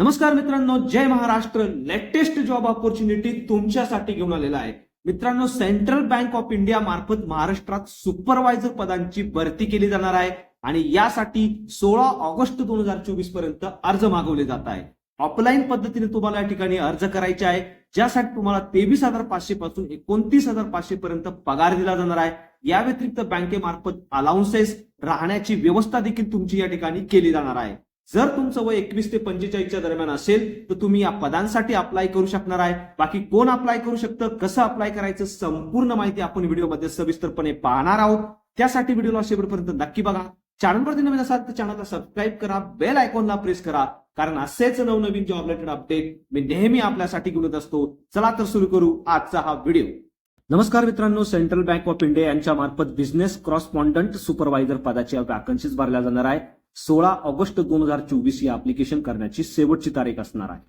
नमस्कार मित्रांनो जय महाराष्ट्र. लेटेस्ट जॉब ऑपॉर्च्युनिटी तुमच्यासाठी घेऊन आलेला आहे. मित्रांनो सेंट्रल बँक ऑफ इंडिया मार्फत महाराष्ट्रात सुपरवायझर पदांची भरती केली जाणार आहे आणि यासाठी सोळा ऑगस्ट दोन हजार चोवीसपर्यंत अर्ज मागवले जात आहे. ऑफलाईन पद्धतीने तुम्हाला या ठिकाणी अर्ज करायचे आहे ज्यासाठी तुम्हाला तेवीस हजार पाचशे पासून एकोणतीस हजार पाचशे पर्यंत पगार दिला जाणार आहे. या व्यतिरिक्त बँकेमार्फत अलाउन्सेस राहण्याची व्यवस्था देखील तुमची या ठिकाणी केली जाणार आहे. जर तुमचं वय एकवीस ते पंचेचाळीसच्या दरम्यान असेल तर तुम्ही या पदांसाठी अप्लाय करू शकणार आहे. बाकी कोण अप्लाय करू शकतं कसं अप्लाय करायचं संपूर्ण माहिती आपण व्हिडिओमध्ये सविस्तरपणे पाहणार आहोत. त्यासाठी व्हिडिओला शेवटपर्यंत नक्की बघा. चॅनलवरती नवीन असाल तर चॅनलला सबस्क्राईब करा बेल आयकॉनला प्रेस करा कारण असेच नवनवीन जॉब रिलेटेड अपडेट मी नेहमी आपल्यासाठी घेऊन असतो. चला तर सुरू करू आजचा हा व्हिडिओ नमस्कार मित्रांनो सेंट्रल बँक ऑफ इंडिया यांच्या मार्फत बिझनेस क्रॉस्पॉन्डंट सुपरवायझर पदाच्या वॅकन्सीज भरल्या जाणार आहे. सोळा ऑगस्ट दोन हजार चोवीस ही अप्लिकेशन करण्याची शेवटची तारीख असणार आहे.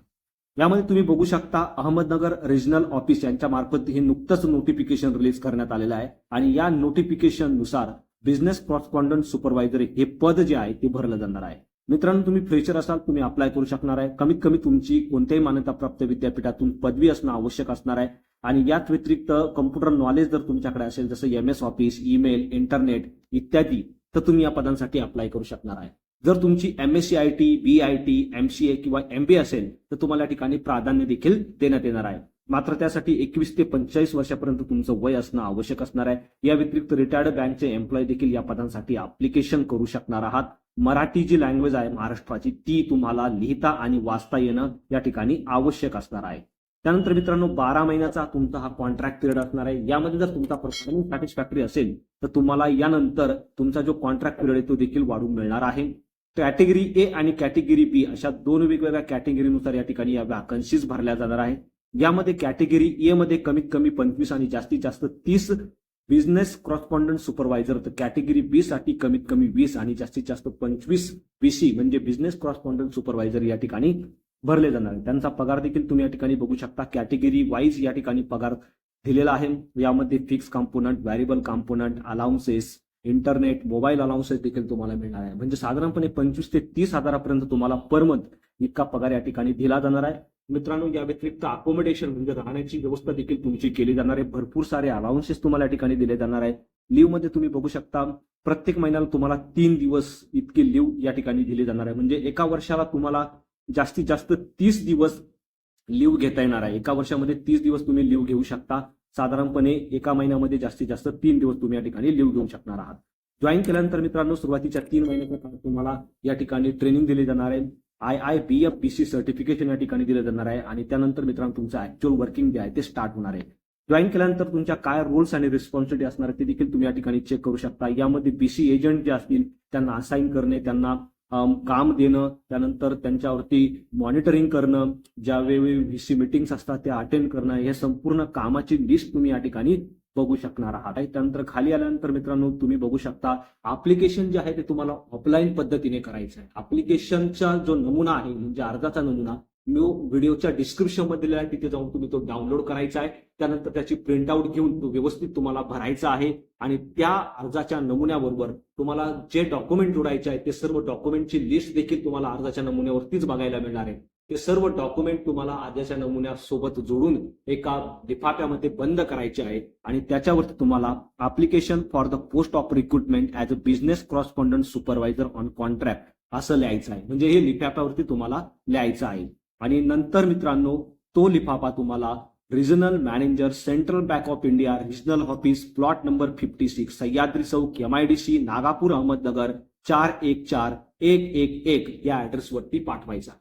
यामध्ये तुम्ही बघू शकता अहमदनगर रिजनल ऑफिस यांच्या मार्फत हे नुकतंच नोटिफिकेशन रिलीज करण्यात आलेलं आहे आणि या नोटिफिकेशननुसार बिझनेस क्रॉस्पॉन्डंट सुपरवायझर हे पद जे आहे ते भरलं जाणार आहे. मित्रांनो तुम्ही फ्रेशर असाल तुम्ही अप्लाय करू शकणार आहे. कमीत कमी तुमची कोणत्याही मान्यताप्राप्त विद्यापीठातून पदवी असणं आवश्यक असणार आहे. आणि याच व्यतिरिक्त कम्प्युटर नॉलेज जर तुमच्याकडे असेल जसं M S office email internet इत्यादी तर तुम्ही या पदांसाठी अप्लाय करू शकणार आहे. जर तुमची M S C I T B I T M C A किंवा एम बी असेल तर तुम्हाला या ठिकाणी प्राधान्य देखील देण्यात येणार आहे. मात्र त्यासाठी एकवीस ते पंचेचाळीस वर्षापर्यंत तुमचं वय असणं आवश्यक असणार आहे. या व्यतिरिक्त रिटायर्ड बँकचे एम्प्लॉय देखील या पदांसाठी अप्लिकेशन करू शकणार आहात. मराठी जी लँग्वेज आहे महाराष्ट्राची ती तुम्हाला लिहिता आणि वाचता येणं या ठिकाणी आवश्यक असणार आहे. त्यानंतर मित्रांनो बारा महिन्याचा तुमचा हा कॉन्ट्रॅक्ट पिरियड असणार आहे. यामध्ये जर तुमचा परफॉर्मन्स सॅटिस्फॅक्टरी असेल तर तुम्हाला यानंतर तुमचा जो कॉन्ट्रॅक्ट पिरियड आहे तो देखील वाढून मिळणार आहे. कॅटेगरी ए आणि कॅटेगरी बी अशा दोन वेगवेगळ्या कॅटेगरीनुसार या ठिकाणी या वॅकन्सीज भरल्या जाणार आहे यामध्ये कॅटेगरी ए मध्ये कमीत कमी पंचवीस आणि जास्तीत जास्त तीस बिझनेस क्रॉस्पॉन्डंट सुपरवायझर तर कॅटेगरी बी साठी कमीत कमी वीस आणि जास्तीत जास्त पंचवीस बीसी म्हणजे बिझनेस क्रॉस्पॉन्डंट सुपरवायझर या ठिकाणी भरले जाणार. आहे त्यांचा पगार देखील तुम्ही या ठिकाणी बघू शकता. कॅटेगरी वाईज या ठिकाणी पगार दिलेला आहे. यामध्ये fix component variable component allowances internet mobile allowances देखील तुम्हाला मिळणार आहे. म्हणजे साधारणपणे पंचवीस ते तीस हजारापर्यंत तुम्हाला पर मंथ इतका पगार या ठिकाणी दिला जाणार आहे. मित्रांनो या व्यतिरिक्त अकोमोडेशन म्हणजे राहण्याची व्यवस्था देखील तुमची केली जाणार आहे. भरपूर सारे अलाउन्सेस तुम्हाला या ठिकाणी दिले जाणार आहे. लिव्हमध्ये तुम्ही बघू शकता प्रत्येक महिन्याला तुम्हाला तीन दिवस इतके लिव्ह या ठिकाणी दिले जाणार आहे. म्हणजे एका वर्षाला तुम्हाला जास्तीत जास्त तीस दिवस लिव्ह घेता येणार आहे. एका वर्षामध्ये तीस दिवस तुम्ही लिव्ह घेऊ शकता. साधारणपणे एका महिन्यामध्ये जास्तीत जास्त तीन दिवस तुम्ही या ठिकाणी लिव्ह घेऊ शकणार आहात. जॉईन केल्यानंतर मित्रांनो सुरुवातीच्या तीन महिन्याच्या काळात तुम्हाला या ठिकाणी ट्रेनिंग दिली जाणार आहे. I I B F B C certification या ठिकाणी दिलं जाणार आहे आणि त्यानंतर मित्रांनो तुमचं ऍक्च्युअल वर्किंग जे आहे ते स्टार्ट होणार आहे. जॉईन केल्यानंतर तुमच्या काय रोल्स आणि रिस्पॉन्सिबिलिटी असणार आहे ते देखील तुम्ही या ठिकाणी चेक करू शकता. यामध्ये बीसी एजंट जे असतील त्यांना असाइन करणे त्यांना काम देणं त्यानंतर त्यांच्यावरती मॉनिटरिंग करणं ज्या वेळी व्ही सी मिटिंग्स असतात त्या अटेंड करणं हे संपूर्ण कामाची लिस्ट तुम्ही या ठिकाणी बघू शकणार आहात. त्यानंतर खाली आल्यानंतर मित्रांनो तुम्ही बघू शकता अप्लिकेशन जे आहे ते तुम्हाला ऑफलाईन पद्धतीने करायचं आहे अप्लिकेशनचा जो नमुना आहे म्हणजे अर्जाचा नमुना मी व्हिडिओच्या डिस्क्रिप्शनमध्ये दिलेला आहे तिथे जाऊन तुम्ही तो डाउनलोड करायचा आहे. त्यानंतर त्याची प्रिंटआउट घेऊन तो व्यवस्थित तुम्हाला भरायचा आहे. आणि त्या अर्जाच्या नमुन्याबरोबर तुम्हाला जे डॉक्युमेंट जोडायचे आहे ते सर्व डॉक्युमेंटची लिस्ट देखील तुम्हाला अर्जाच्या नमुन्यावरतीच बघायला मिळणार आहे. ते सर्व डॉक्युमेंट तुम्हाला अर्जाच्या नमुन्यासोबत जोडून एका लिफाफ्यामध्ये बंद करायचे आहे. आणि त्याच्यावरती तुम्हाला application for the post of recruitment as a business correspondent supervisor on contract असं लिहायचं आहे. म्हणजे हे लिफाफ्यावरती तुम्हाला लिहायचं आहे. आणि नंतर मित्रांनो तो लिफाफा तुम्हाला regional manager central bank of India regional office plot number fifty six Sahyadri Chowk M IDC Nagapur Ahmednagar चार एक चार एक एक एक या ऍड्रेसवरती पाठवायचा.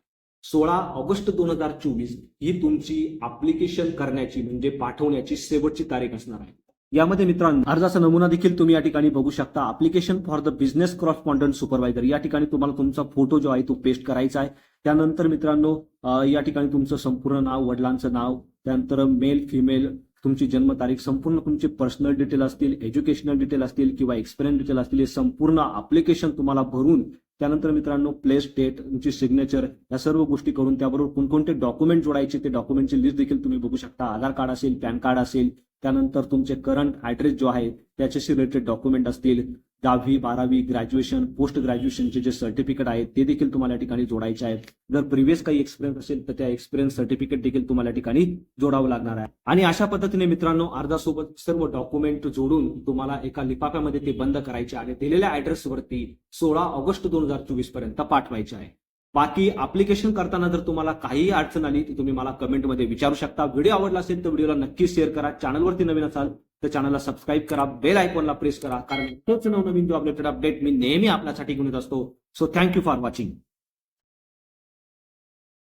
सोळा ऑगस्ट दोन हजार चोवीस ही तुमची अप्लिकेशन करण्याची म्हणजे पाठवण्याची शेवटची तारीख असणार आहे. यामध्ये मित्रांनो अर्जाचा नमुना देखील तुम्ही या ठिकाणी बघू शकता. Application for the business correspondent supervisor या ठिकाणी तुम्हाला तुमचा फोटो जो आहे तो पेस्ट करायचा आहे. त्यानंतर मित्रांनो या ठिकाणी तुमचं संपूर्ण नाव वडिलांचं नाव त्यानंतर मेल फिमेल तुमची जन्मतारीख संपूर्ण तुमचे पर्सनल डिटेल असतील एज्युकेशनल डिटेल असतील किंवा एक्सपिरियन्स डिटेल असतील हे संपूर्ण अप्लिकेशन तुम्हाला भरून त्यानंतर मित्रांनो प्लेस डेट तुमची सिग्नेचर या सर्व गोष्टी करून त्याबरोबर कोणकोणते डॉक्युमेंट जोडायचे ते डॉक्युमेंटची लिस्ट देखील तुम्ही बघू शकता. आधार कार्ड असेल पॅन कार्ड असेल त्यानंतर तुमचे करंट ऍड्रेस जो आहे त्याच्याशी रिलेटेड डॉक्युमेंट असतील. दहावी बारावी ग्रॅज्युएशन पोस्ट ग्रॅज्युएशनचे जे सर्टिफिकेट आहेत ते देखील तुम्हाला ठिकाणी जोडायचे आहेत. जर प्रिव्हियस काही एक्सपिरियन्स असेल तर त्या एक्सपिरियन्स सर्टिफिकेट देखील तुम्हाला ठिकाणी जोडावं लागणार आहे. आणि अशा पद्धतीने मित्रांनो अर्जासोबत सर्व डॉक्युमेंट जोडून तुम्हाला एका लिफाफ्यामध्ये ते बंद करायचे आणि दिलेल्या ऍड्रेसवरती सोळा ऑगस्ट दोन हजार चोवीसपर्यंत पाठवायचे आहे. बाकी अप्लिकेशन करताना जर तुम्हाला काहीही अडचण आली ती तुम्ही मला कमेंटमध्ये विचारू शकता. व्हिडिओ आवडला असेल तर व्हिडिओला नक्की शेअर करा. चॅनलवरती नवीन असाल तर चॅनलला सबस्क्राईब करा. बेल आयकॉनला प्रेस करा. कारण तोच नवनवीन जो अपडेटेड अपडेट मी नेहमी आपल्यासाठी घेऊन येत असतो. So thank you for watching